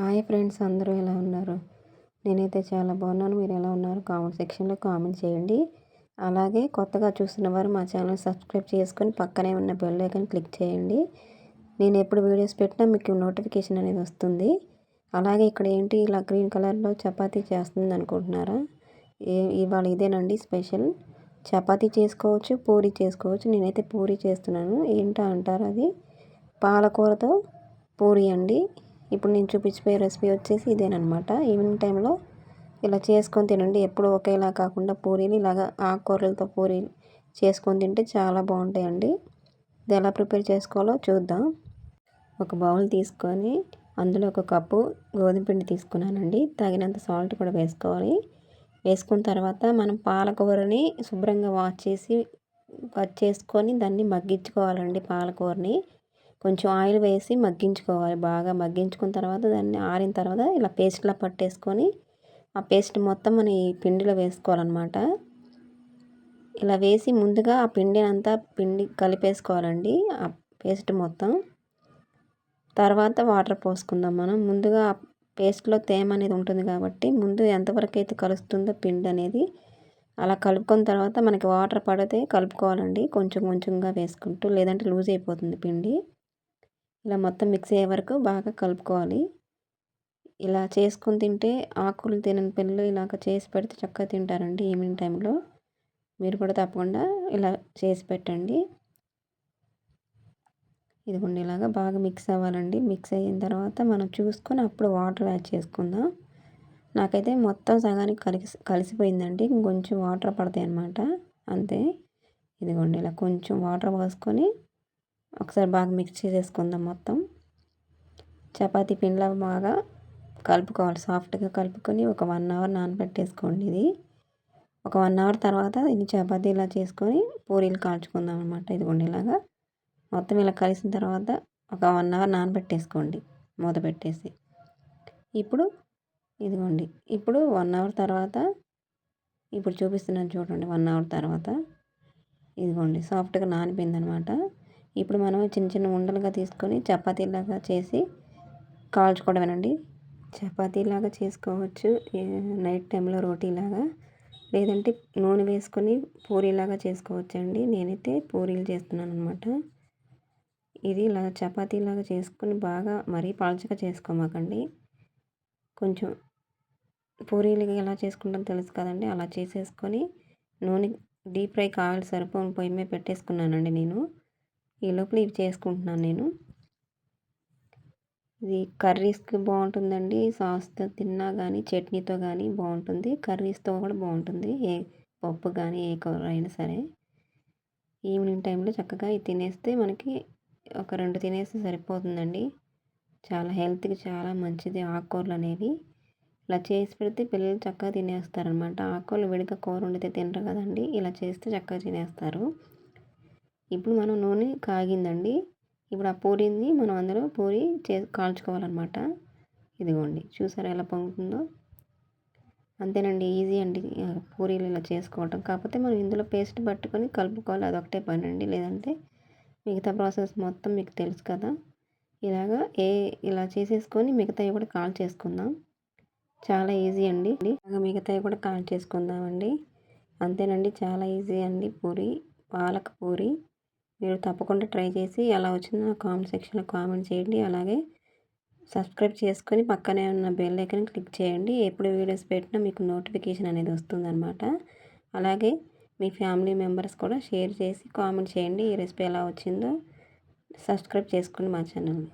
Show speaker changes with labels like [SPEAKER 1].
[SPEAKER 1] Hi friends అందరూ ఎలా ఉన్నారు? నేనైతే చాలా బాగున్నాను. మీరు ఎలా ఉన్నారు? కామెంట్ సెక్షన్లో కామెంట్ చేయండి. అలాగే కొత్తగా చూస్తున్న వారు మా ఛానల్ సబ్స్క్రైబ్ చేసుకొని పక్కనే ఉన్న బెల్ ఐకన్ క్లిక్ చేయండి. నేను ఎప్పుడు వీడియోస్ పెట్టినా మీకు నోటిఫికేషన్ అనేది వస్తుంది. అలాగే ఇక్కడ ఏంటి? ఇలా గ్రీన్ కలర్లో చపాతీ చేస్తుంది అనుకుంటున్నారా? ఏ ఇవాళ ఇదేనండి స్పెషల్. చపాతీ చేసుకోవచ్చు పూరి చేసుకోవచ్చు. నేనైతే పూరి చేస్తున్నాను. ఏంటో అంటారు అది? పాలకూరతో పూరి అండి. ఇప్పుడు నేను చూపించిపోయే రెసిపీ వచ్చేసి ఇదేనమాట ఈవినింగ్ టైంలో ఇలా చేసుకొని తినండి. ఎప్పుడు ఒకేలా కాకుండా పూరీలు ఇలాగా ఆకుకూరలతో పూరీ చేసుకొని తింటే చాలా బాగుంటాయండి. ఇది ఎలా ప్రిపేర్ చేసుకోవాలో చూద్దాం. ఒక బౌల్ తీసుకొని అందులో ఒక కప్పు గోధుమ పిండి తీసుకున్నానండి. తగినంత సాల్ట్ కూడా వేసుకోవాలి. వేసుకున్న తర్వాత మనం పాలకూరని శుభ్రంగా వాష్ చేసి కట్ చేసుకొని దాన్ని మగ్గించుకోవాలండి పాలకూరని. కొంచెం ఆయిల్ వేసి మగ్గించుకోవాలి. బాగా మగ్గించుకున్న తర్వాత దాన్ని ఆరిన తర్వాత ఇలా పేస్ట్లా పట్టేసుకొని ఆ పేస్ట్ మొత్తం మన ఈ పిండిలో వేసుకోవాలన్నమాట. ఇలా వేసి ముందుగా ఆ పిండిని అంతా పిండి కలిపేసుకోవాలండి. ఆ పేస్ట్ మొత్తం. తర్వాత వాటర్ పోసుకుందాం మనం. ముందుగా పేస్ట్లో తేమ అనేది ఉంటుంది కాబట్టి ముందు ఎంతవరకు అయితే కలుస్తుందో పిండి అనేది అలా కలుపుకున్న తర్వాత మనకి వాటర్ పడితే కలుపుకోవాలండి. కొంచెం కొంచెంగా వేసుకుంటూ లేదంటే లూజ్ అయిపోతుంది పిండి. ఇలా మొత్తం మిక్స్ అయ్యే వరకు బాగా కలుపుకోవాలి. ఇలా చేసుకొని తింటే ఆకులు తినని పిల్లలు ఇలాగ చేసి పెడితే చక్కగా తింటారండి ఈవినింగ్ టైంలో. మీరు కూడా తప్పకుండా ఇలా చేసి పెట్టండి. ఇదిగోండి ఇలాగా బాగా మిక్స్ అవ్వాలండి. మిక్స్ అయిన తర్వాత మనం చూసుకొని అప్పుడు వాటర్ యాడ్ చేసుకుందాం. నాకైతే మొత్తం సగానికి కలిసి కలిసిపోయిందండి. ఇంకొంచెం వాటర్ పడతాయి అన్నమాట. అంతే. ఇదిగోండి ఇలా కొంచెం వాటర్ పోసుకొని ఒకసారి బాగా మిక్స్ చేసేసుకుందాం మొత్తం. చపాతీ పిండిలో బాగా కలుపుకోవాలి. సాఫ్ట్గా కలుపుకొని ఒక వన్ అవర్ నానబెట్టేసుకోండి ఇది. ఒక వన్ అవర్ తర్వాత ఇది చపాతీ ఇలా చేసుకొని పూరీలు కాల్చుకుందాం అనమాట ఇదిగోండి ఇలాగా. మొత్తం ఇలా కలిసిన తర్వాత ఒక వన్ అవర్ నానబెట్టేసుకోండి. మూత పెట్టేసి. ఇప్పుడు ఇదిగోండి. ఇప్పుడు వన్ అవర్ తర్వాత ఇప్పుడు చూపిస్తున్నాను చూడండి. వన్ అవర్ తర్వాత ఇదిగోండి. సాఫ్ట్గా నానిపోయింది అనమాట ఇప్పుడు మనం చిన్న చిన్న ఉండలుగా తీసుకొని చపాతీలాగా చేసి కాల్చుకోవడమేనండి. చపాతీలాగా చేసుకోవచ్చు నైట్ టైంలో రోటీలాగా లేదంటే నూనె వేసుకొని పూరీలాగా చేసుకోవచ్చు అండి నేనైతే పూరీలు చేస్తున్నాను అనమాట ఇది ఇలా చపాతీలాగా చేసుకొని బాగా మరీ పలచగా చేసుకోమాకండి. కొంచెం పూరీలు ఎలా చేసుకుంటాం తెలుసు కదండి. అలా చేసేసుకొని నూనె డీప్ ఫ్రై కావాలి సరిపోని పొయ్యి మీద పెట్టేసుకున్నానండి నేను. ఈ లోపల ఇవి చేసుకుంటున్నాను నేను. ఇది కర్రీస్కి బాగుంటుందండి. సాస్తో తిన్నా కానీ చట్నీతో కానీ బాగుంటుంది. కర్రీస్తో కూడా బాగుంటుంది. ఏ పప్పు కానీ ఏ కూర అయినా సరే. ఈవినింగ్ టైంలో చక్కగా ఇది తినేస్తే మనకి ఒక రెండు తినేస్తే సరిపోతుందండి. చాలా హెల్త్కి చాలా మంచిది ఆకుకూరలు అనేవి. ఇలా చేసి పెడితే పిల్లలు చక్కగా తినేస్తారనమాట. ఆకుకూరలు విడిగా కూర వండితే తినరు కదండి. ఇలా చేస్తే చక్కగా తినేస్తారు. ఇప్పుడు మనం నూనె కాగిందండి. ఇప్పుడు ఆ పూరీని మనం అందులో పూరి చే కాల్చుకోవాలన్నమాట. ఇదిగోండి చూసారా ఎలా పొంగుతుందో? అంతేనండి ఈజీ అండి. పూరీలు ఇలా చేసుకోవటం. కాకపోతే మనం ఇందులో పేస్ట్ పట్టుకొని కలుపుకోవాలి. అదొకటే పని అండి లేదంటే మిగతా ప్రాసెస్ మొత్తం మీకు తెలుసు కదా. ఇలాగా ఏ ఇలా చేసేసుకొని మిగతావి కూడా కాల్ చేసుకుందాం చాలా ఈజీ అండి. మిగతావి కూడా కాల్ చేసుకుందామండి అంతేనండి చాలా ఈజీ అండి పూరి. పాలక పూరి. మీరు తప్పకుండా ట్రై చేసి ఎలా వచ్చిందో నా కామెంట్ సెక్షన్లో కామెంట్ చేయండి. అలాగే సబ్స్క్రైబ్ చేసుకొని పక్కనే ఉన్న బెల్ ఐకన్ క్లిక్ చేయండి. ఎప్పుడు వీడియోస్ పెట్టినా మీకు నోటిఫికేషన్ అనేది వస్తుందన్నమాట. అలాగే మీ ఫ్యామిలీ మెంబర్స్ కూడా షేర్ చేసి కామెంట్ చేయండి. ఈ రెసిపీ ఎలా వచ్చిందో సబ్స్క్రైబ్ చేసుకోండి మా ఛానల్ని.